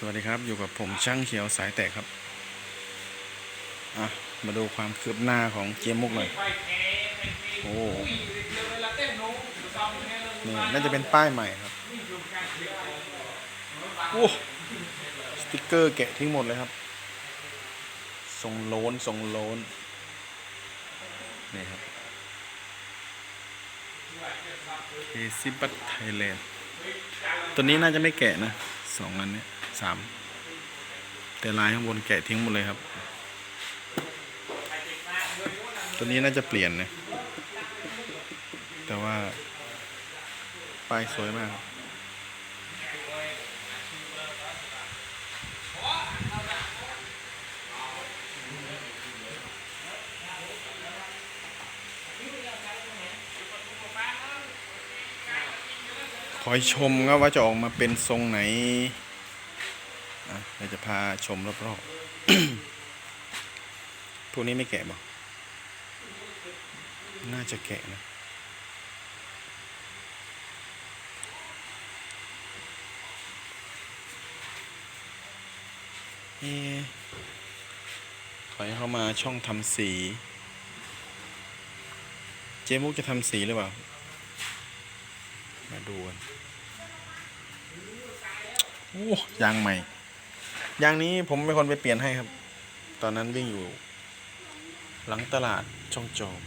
สวัสดีครับอยู่กับผมช่างเขียวสายแตกครับอะมาดูความคืบหน้าของเจมุกหน่อยโอ้นี่น่าจะเป็นป้ายใหม่ครับโอ้สติกเกอร์แกะทิ้งหมดเลยครับทรงโลนทรงโลนนี่ครับเคซิบัตไทยแลนด์ตัวนี้น่าจะไม่แกะนะสองอันนี้ สามแต่ลายข้างบนแกะทิ้งหมดเลยครับ ตัวนี้น่าจะเปลี่ยนนะแต่ว่าป้ายสวยมากคอยชมครับว่าจะออกมาเป็นทรงไหน เราจะพาชมรอบๆ พวกนี้ไม่แกะบอกน่าจะแกะนะ เอ๊ะถอยเข้ามาช่องทำสี เจมุกจะทำสีหรือเปล่า มาดูกันโอ้ยางใหม่ ยางนี้ผมเป็นคนไปเปลี่ยนให้ครับ ตอนนั้นวิ่งอยู่ หลังตลาดช่องจอม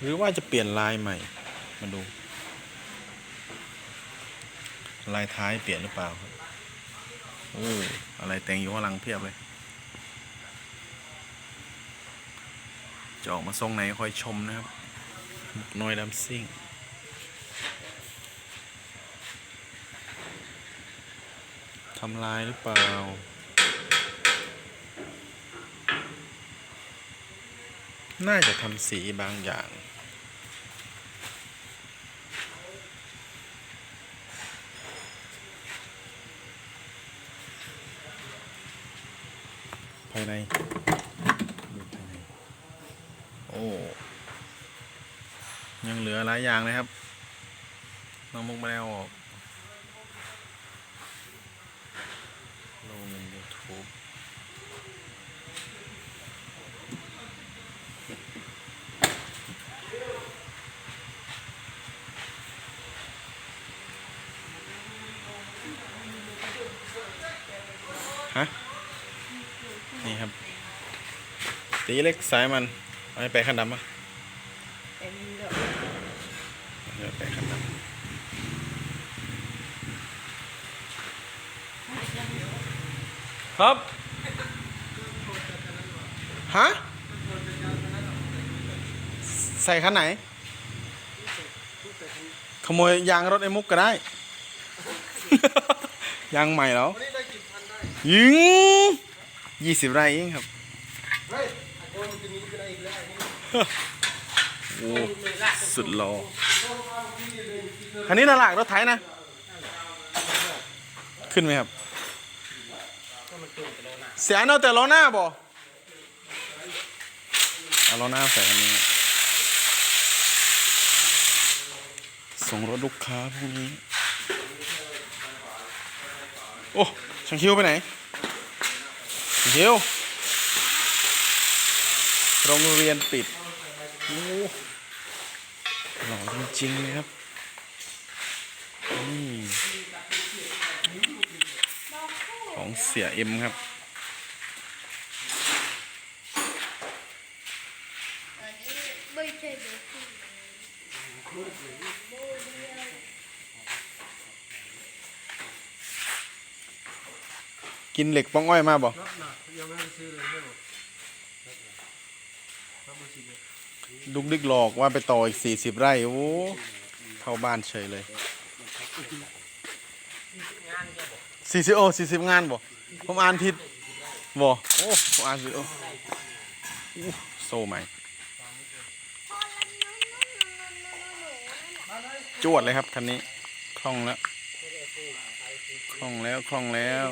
หรือว่าจะเปลี่ยนลายใหม่ มาดู ลายท้ายเปลี่ยนหรือเปล่าครับโอ้อะไรแต่งอยู่ข้างหลังเพียบเลย จะออกมาทรงไหนคอยชมนะครับ น้อยดำซิ่ง ทำลายหรือเปล่า น่าจะทำสีบางอย่างภายในดูภายใน โอ้ ยังเหลือหลายอย่างเลยครับ น้องมุกไม่ได้เอาออกลงในยูทูบ ฮะ นี่ครับ ตีเล็กสายมัน เอาให้ไปขั้นดำปะเป็นเรื่องเดี๋ยวไปขั้นดำครับ ฮะ ใส่คันไหน ขโมยยางรถไอ้มุกก็ได้ ยางใหม่แล้ว ยิงยี่สิบไร่เองครับเฮ้ยไอ้โอ้สุดหล่อคันนี้น่าหลากรถไถนะ ขึ้นไหมครับเสียเอาแต่ล้อหน้าบ่เอาล้อหน้าใส่คันนี้ ส่งรถลูกค้าพวกนี้ โอ้ ช่างคิวไปไหนช่างคิวโรงเรียนปิดโอ้หล่อจริงๆเลยครับนี่ของเสียเอ็มครับไม่ใช่เบอร์สี่ กินเหล็กป้องอ้อยมาบ่รถหนักยังไม่ได้ซื้อเลยใช่ไหมรถมือสีเดียวดุกดิกหลอกว่าไปต่ออีกสี่สิบไร่โอ้เข้าบ้านเฉยเลยสี่สิบโอสี่สิบงานบ่ผมอ่านผิดบ่โอ้ผมอ่านผิดโอ้โซ่ใหม่จวดเลยครับคันนี้คล่องแล้วคล่องแล้วคล่องแล้ว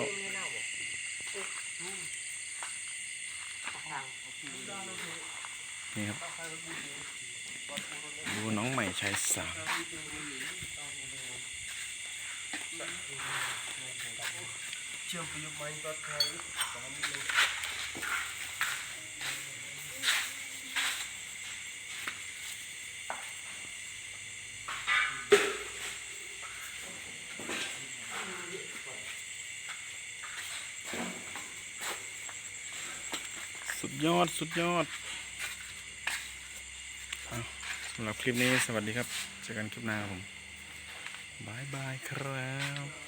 นี่ครับดูน้องใหม่ชายสามเชื่อมประยุกต์ไม้ก็ใช้สามเลย สุด ยอดสุดยอดสำหรับคลิปนี้สวัสดีครับ เจอกันคลิปหน้าครับผมบายบายครับ